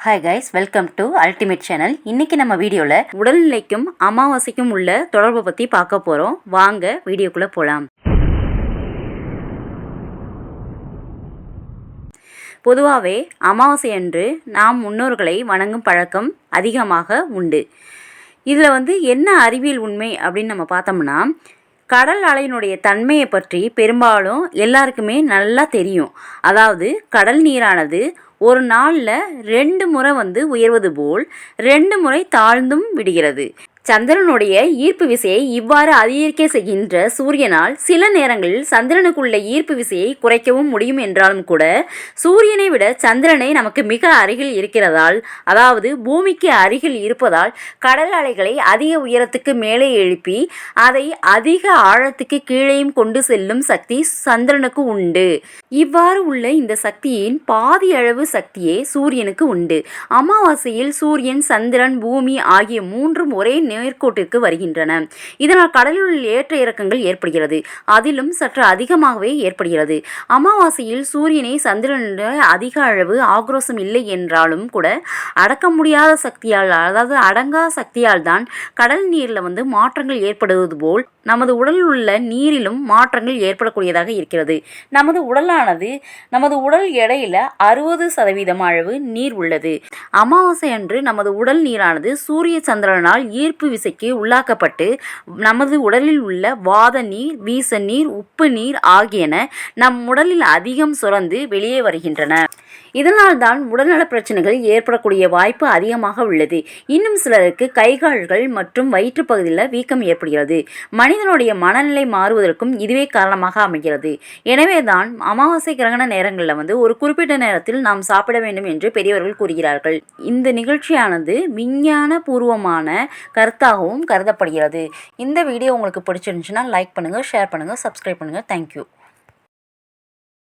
Hi guys welcome to ultimate channel இன்னைக்கு நம்ம வீடியோவில் உடல்நிலைக்கும் அமாவாசைக்கும் உள்ள தொடர்பை பற்றி பார்க்க போகிறோம் வாங்க வீடியோக்குள்ளே போகலாம் பொதுவாகவே அமாவாசை அன்று நாம் முன்னோர்களை வணங்கும் பழக்கம் அதிகமாக உண்டு. இதில் வந்து என்ன அறிவியல் உண்மை அப்படின்னு நம்ம பார்த்தோம்னா கடல் அலையினுடைய தன்மையை பற்றி பெரும்பாலும் எல்லாருக்குமே நல்லா தெரியும். அதாவது கடல் நீரானது ஒரு நாளில் ரெண்டு முறை வந்து உயர்வது போல் ரெண்டு முறை தாழ்ந்தும் விடுகிறது. சந்திரனுடைய ஈர்ப்பு விசையை இவ்வாறு அதிகரிக்க செய்கின்ற சூரியனால் சில நேரங்களில் சந்திரனுக்குள்ள ஈர்ப்பு விசையை குறைக்கவும் முடியும் என்றாலும் கூட சூரியனை விட சந்திரனை நமக்கு மிக அருகில் இருக்கிறதால் அதாவது பூமிக்கு அருகில் இருப்பதால் கடல் அலைகளை அதிக உயரத்துக்கு மேலே எழுப்பி அதை அதிக ஆழத்துக்கு கீழேயும் கொண்டு செல்லும் சக்தி சந்திரனுக்கு உண்டு. இவ்வாறு உள்ள இந்த சக்தியின் பாதி அளவு சக்தியே சூரியனுக்கு உண்டு. அமாவாசையில் சூரியன் சந்திரன் பூமி ஆகிய மூன்றும் ஒரே நேர்கோட்டிற்கு வருகின்றன. இதனால் கடலில் ஏற்ற இறக்கங்கள் ஏற்படுகிறது. அதிலும் சற்று அதிகமாகவே ஏற்படுகிறது. அமாவாசையில் சூரியனை சந்திரனுடைய அதிக அளவு ஆக்ரோசம் இல்லை என்றாலும் கூட அடக்க முடியாத சக்தியால் அதாவது அடங்கா சக்தியால் தான் கடல் நீரில் வந்து மாற்றங்கள் ஏற்படுவது போல் நமது உடலில் உள்ள நீரிலும் மாற்றங்கள் ஏற்படக்கூடியதாக இருக்கிறது. நமது உடலானது நமது உடல் எடையில அறுபது சதவீதம் அளவு நீர் உள்ளது. அமாவாசை அன்று நமது உடல் நீரானது சூரிய சந்திரனால் ஈர்ப்பு விசைக்கு உள்ளாக்கப்பட்டு நமது உடலில் உள்ள வாத நீர் வீச நீர் உப்பு நீர் ஆகியன நம் உடலில் அதிகம் சுரந்து வெளியே வருகின்றன. இதனால் தான் உடல்நல பிரச்சனைகள் ஏற்படக்கூடிய வாய்ப்பு அதிகமாக உள்ளது. இன்னும் சிலருக்கு கைகால்கள் மற்றும் வயிற்று பகுதியில் வீக்கம் ஏற்படுகிறது. மனிதனுடைய மனநிலை மாறுவதற்கும் இதுவே காரணமாக அமைகிறது. எனவே தான் அமாவாசை கிரகண நேரங்களில் வந்து ஒரு குறிப்பிட்ட நேரத்தில் நாம் சாப்பிட வேண்டும் என்று பெரியவர்கள் கூறுகிறார்கள். இந்த நிகழ்ச்சியானது விஞ்ஞான பூர்வமான கருத்தாகவும் கருதப்படுகிறது. இந்த வீடியோ உங்களுக்கு பிடிச்சிருந்துச்சுன்னா லைக் பண்ணுங்கள் ஷேர் பண்ணுங்கள் சப்ஸ்கிரைப் பண்ணுங்கள் தேங்க்யூ